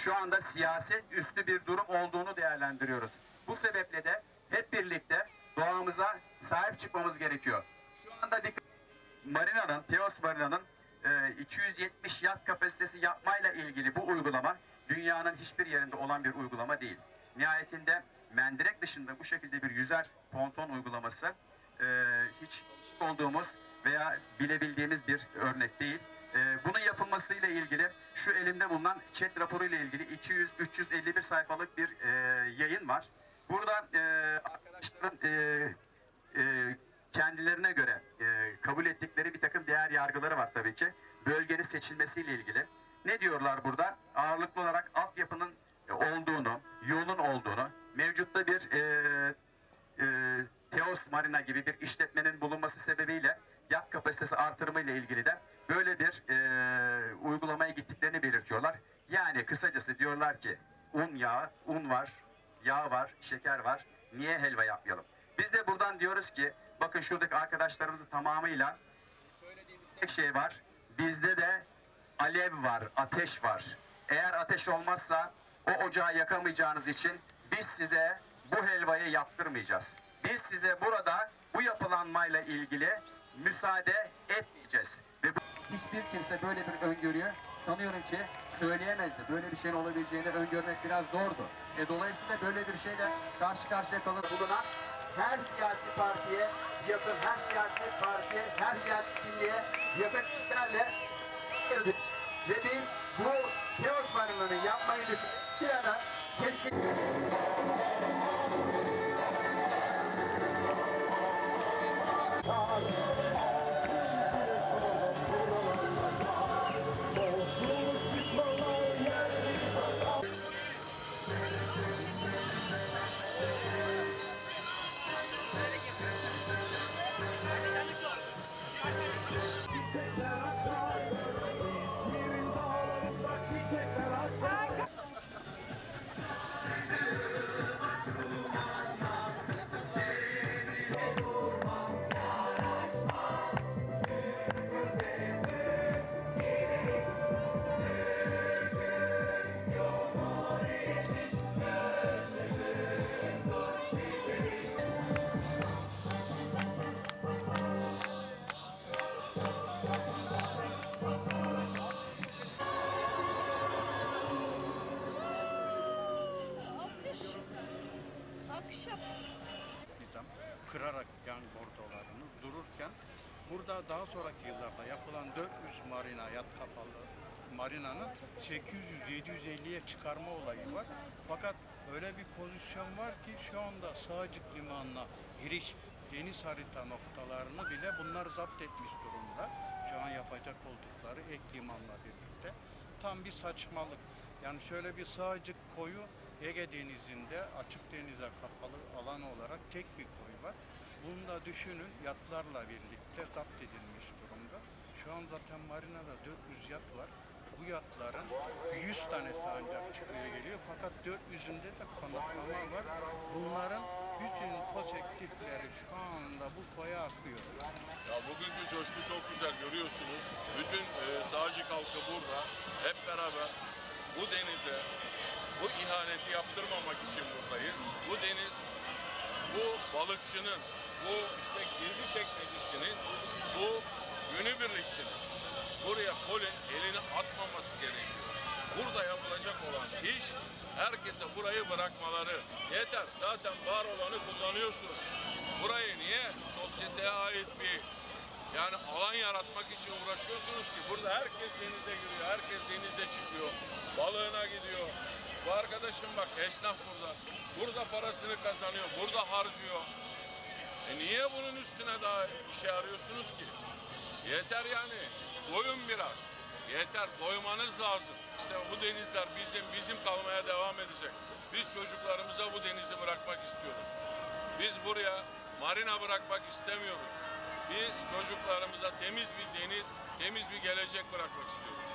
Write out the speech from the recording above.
şu anda siyaset üstü bir durum olduğunu değerlendiriyoruz. Bu sebeple de hep birlikte doğamıza sahip çıkmamız gerekiyor. Şu anda Marina'nın, Teos Marina'nın e, 270 yat kapasitesi yapmayla ilgili bu uygulama dünyanın hiçbir yerinde olan bir uygulama değil. Nihayetinde mendirek dışında bu şekilde bir yüzer ponton uygulaması e, hiç olduğumuz veya bilebildiğimiz bir örnek değil. E, bunun yapılmasıyla ilgili şu elimde bulunan chat raporu ile ilgili 200-351 sayfalık bir e, yayın var. Burada e, arkadaşların e, e, kendilerine göre e, kabul ettikleri bir takım değer yargıları var tabii ki. Bölgenin seçilmesiyle ilgili. Ne diyorlar burada? Ağırlıklı olarak altyapının e, olduğunu, yolun olduğunu, mevcutta bir e, Teos Marina gibi bir işletmenin bulunması sebebiyle yat kapasitesi artırımı ile ilgili de böyle bir e, uygulamaya gittiklerini belirtiyorlar. Yani kısacası diyorlar ki un yağı, un var, yağ var, şeker var. Niye helva yapmayalım? Biz de buradan diyoruz ki bakın şuradaki arkadaşlarımızın tamamıyla söylediğimiz tek şey var. Bizde de alev var, ateş var. Eğer ateş olmazsa o ocağı yakamayacağınız için biz size bu helvayı yaptırmayacağız. Biz size burada bu yapılanmayla ilgili müsaade etmeyeceğiz. Ve bu- hiçbir kimse böyle bir öngörüyü sanıyorum ki söyleyemezdi. Böyle bir şeyin olabileceğini öngörmek biraz zordu. E, dolayısıyla böyle bir şeyle karşı karşıya kalır bulunan her siyasi partiye yakın, her siyasi partiye, her siyasi kimliğe yakın kişilerle. Ve biz bu Teos Marina'nı yapmayı düşündük. Bir kesin Yap. nizam kırarak yan bordolarını dururken burada daha sonraki yıllarda yapılan 400 marina yat kapalı marinanın 800-750'ye çıkarma olayı var. Fakat öyle bir pozisyon var ki şu anda Sağcık Limanı'na giriş deniz harita noktalarını bile bunlar zapt etmiş durumda. Şu an yapacak oldukları ek limanla birlikte. Tam bir saçmalık. Yani şöyle bir Sağcık koyu Ege Denizi'nde açık denize kapalı alan olarak tek bir koy var. Bunu da düşünün yatlarla birlikte zapt edilmiş durumda. Şu an zaten marinada 400 yat var. Bu yatların 100 tanesi ancak çıkıyor geliyor fakat 400'ünde de konaklama var. Bunların bütün pozitifleri şu anda bu koya akıyor. Ya bugünkü coşku çok güzel görüyorsunuz. Bütün e, sağcı halkı burada hep beraber bu denize bu ihaneti yaptırmamak için buradayız. Bu deniz bu balıkçının, bu işte gezi teknecisinin, bu günübirlikçinin buraya kolin elini atmaması gerekiyor. Burada yapılacak olan iş herkese burayı bırakmaları. Yeter zaten var olanı kullanıyorsunuz. Burayı niye sosyeteye ait bir yani alan yaratmak için uğraşıyorsunuz ki burada herkes denize giriyor, herkes denize çıkıyor, balığına gidiyor. Bu arkadaşım bak esnaf burada. Burada parasını kazanıyor, burada harcıyor. E niye bunun üstüne daha işe arıyorsunuz ki? Yeter yani. Doyun biraz. Yeter. Doymanız lazım. İşte bu denizler bizim bizim kalmaya devam edecek. Biz çocuklarımıza bu denizi bırakmak istiyoruz. Biz buraya marina bırakmak istemiyoruz. Biz çocuklarımıza temiz bir deniz, temiz bir gelecek bırakmak istiyoruz.